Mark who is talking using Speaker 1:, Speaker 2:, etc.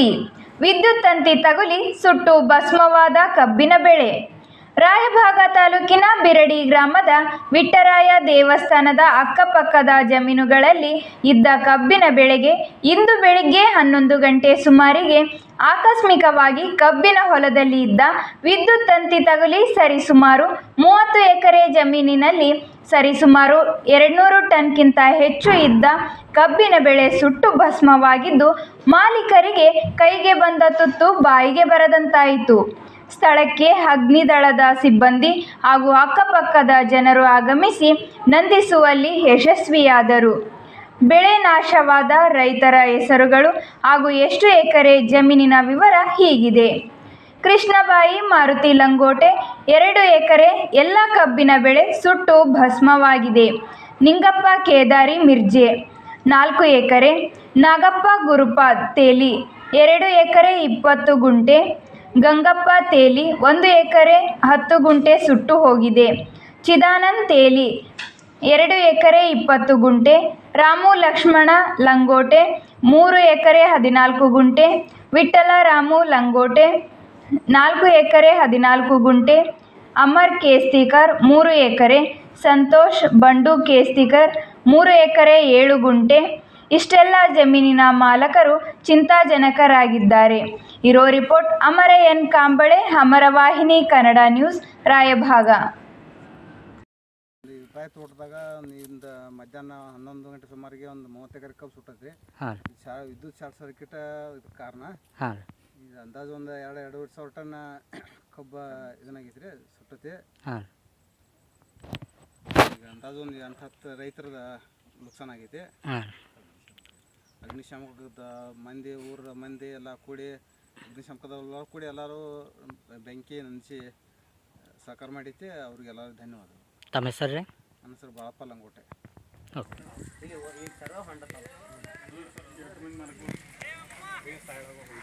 Speaker 1: ಸಿಬ್ಬಂದಿ ವಿದ್ಯುತ್ ತಂತಿ ತಗುಲಿ ಸುಟ್ಟು ಭಸ್ಮವಾದ ಕಬ್ಬಿನ ಬೆಳೆ. ರಾಯಭಾಗ ತಾಲೂಕಿನ ಬಿರಡಿ ಗ್ರಾಮದ ವಿಟ್ಟರಾಯ ದೇವಸ್ಥಾನದ ಅಕ್ಕಪಕ್ಕದ ಜಮೀನುಗಳಲ್ಲಿ ಇದ್ದ ಕಬ್ಬಿನ ಬೆಳೆಗೆ ಇಂದು ಬೆಳಿಗ್ಗೆ ಹನ್ನೊಂದು ಗಂಟೆ ಸುಮಾರಿಗೆ ಆಕಸ್ಮಿಕವಾಗಿ ಕಬ್ಬಿನ ಹೊಲದಲ್ಲಿ ಇದ್ದ ವಿದ್ಯುತ್ ತಂತಿ ತಗುಲಿ ಸರಿಸುಮಾರು ಮೂವತ್ತು ಎಕರೆ ಜಮೀನಿನಲ್ಲಿ ಸರಿಸುಮಾರು ಎರಡುನೂರು ಟನ್ಗಿಂತ ಹೆಚ್ಚು ಇದ್ದ ಕಬ್ಬಿನ ಬೆಳೆ ಸುಟ್ಟು ಭಸ್ಮವಾಗಿದ್ದು ಮಾಲೀಕರಿಗೆ ಕೈಗೆ ಬಂದ ತುತ್ತು ಬಾಯಿಗೆ ಬರದಂತಾಯಿತು. ಸ್ಥಳಕ್ಕೆ ಅಗ್ನಿದಳದ ಸಿಬ್ಬಂದಿ ಹಾಗೂ ಅಕ್ಕಪಕ್ಕದ ಜನರು ಆಗಮಿಸಿ ನಂದಿಸುವಲ್ಲಿ ಯಶಸ್ವಿಯಾದರು. ಬೆಳೆ ನಾಶವಾದ ರೈತರ ಹೆಸರುಗಳು ಹಾಗೂ ಎಷ್ಟು ಎಕರೆ ಜಮೀನಿನ ವಿವರ ಹೀಗಿದೆ. ಕೃಷ್ಣಬಾಯಿ ಮಾರುತಿ ಲಂಗೋಟೆ, ಎರಡು ಎಕರೆ ಎಲ್ಲ ಕಬ್ಬಿನ ಬೆಳೆ ಸುಟ್ಟು ಭಸ್ಮವಾಗಿದೆ. ನಿಂಗಪ್ಪ ಕೇದಾರಿ ಮಿರ್ಜೆ, ನಾಲ್ಕು ಎಕರೆ ನಾಗಪ್ಪ ಗುರುಪ ತೇಲಿ, ಎರಡು ಎಕರೆ ಇಪ್ಪತ್ತು ಗುಂಟೆ ಗಂಗಪ್ಪ ತೇಲಿ ಒಂದು ಎಕರೆ ಹತ್ತು ಗುಂಟೆ ಸುಟ್ಟು ಹೋಗಿದೆ. ಚಿದಾನಂದ್ ತೇಲಿ ಎರಡು ಎಕರೆ ಇಪ್ಪತ್ತು ಗುಂಟೆ, ರಾಮು ಲಕ್ಷ್ಮಣ ಲಂಗೋಟೆ ಮೂರು ಎಕರೆ ಹದಿನಾಲ್ಕು ಗುಂಟೆ ವಿಠಲ ರಾಮು ಲಂಗೋಟೆ ನಾಲ್ಕು ಎಕರೆ ಹದಿನಾಲ್ಕು ಗುಂಟೆ, ಅಮರ್ ಕೇಸ್ತಿಕರ್ ಮೂರು ಎಕರೆ, ಸಂತೋಷ್ ಬಂಡು ಕೇಸ್ತಿಕರ್ ಮೂರು ಎಕರೆ ಏಳು ಗುಂಟೆ. ಇಷ್ಟೆಲ್ಲ ಜಮೀನಿನ ಮಾಲಕರು ಚಿಂತಾಜನಕರಾಗಿದ್ದಾರೆ. ಇರೋ report Amar N Kamble Amaravahini Kannada news Raybag.
Speaker 2: ತೋಟದಾಗ ಇಂದ ಮಧ್ಯಾಹ್ನ ಹನ್ನೊಂದು ಗಂಟೆ ಸುಮಾರಿಗೆ ಒಂದು ಮೂವತ್ತು ಎಕರೆ ಕಬ್ಬು ಶಾ ವಿದ್ಯುತ್ ಶಾರ್ಟ್ ಸರ್ಕಿಟ್ ಕಾರಣ. ಇದು ಅಂದಾಜು ಒಂದು ಎರಡು ಎರಡೂವರೆ ಸಾವಿರ ಟನ್ ಕಬ್ಬ ಇದನ್ನಾಗೈತಿ ರೀ ಸುಟ್ಟತಿ.
Speaker 3: ಹಾಂ
Speaker 2: ಈಗ ಅಂದಾಜು ಒಂದು ಎಂಟು ಹತ್ತು ರೈತರದ ನುಕ್ಸಾನ್ ಆಗೈತಿ. ಅಗ್ನಿಶಾಮಕದ ಮಂದಿ ಊರ ಮಂದಿ ಎಲ್ಲ ಕೂಡಿ ಅಗ್ನಿಶಾಮಕದವ್ರೆಲ್ಲ ಕೂಡಿ ಎಲ್ಲರೂ ಬೆಂಕಿ ನಂದಿಸಿ ಸಹಕಾರ ಮಾಡಿದ್ದೆ. ಅವ್ರಿಗೆಲ್ಲರೂ ಧನ್ಯವಾದ.
Speaker 3: ತಮ್ಮ ಹೆಸರು ರೀ?
Speaker 2: ನನ್ನ ಹೆಸರು ಬಾಳಪ್ಪ ಲಂಗೋಟೆ.
Speaker 3: ಓಕೆ.
Speaker 4: ಹಾಂ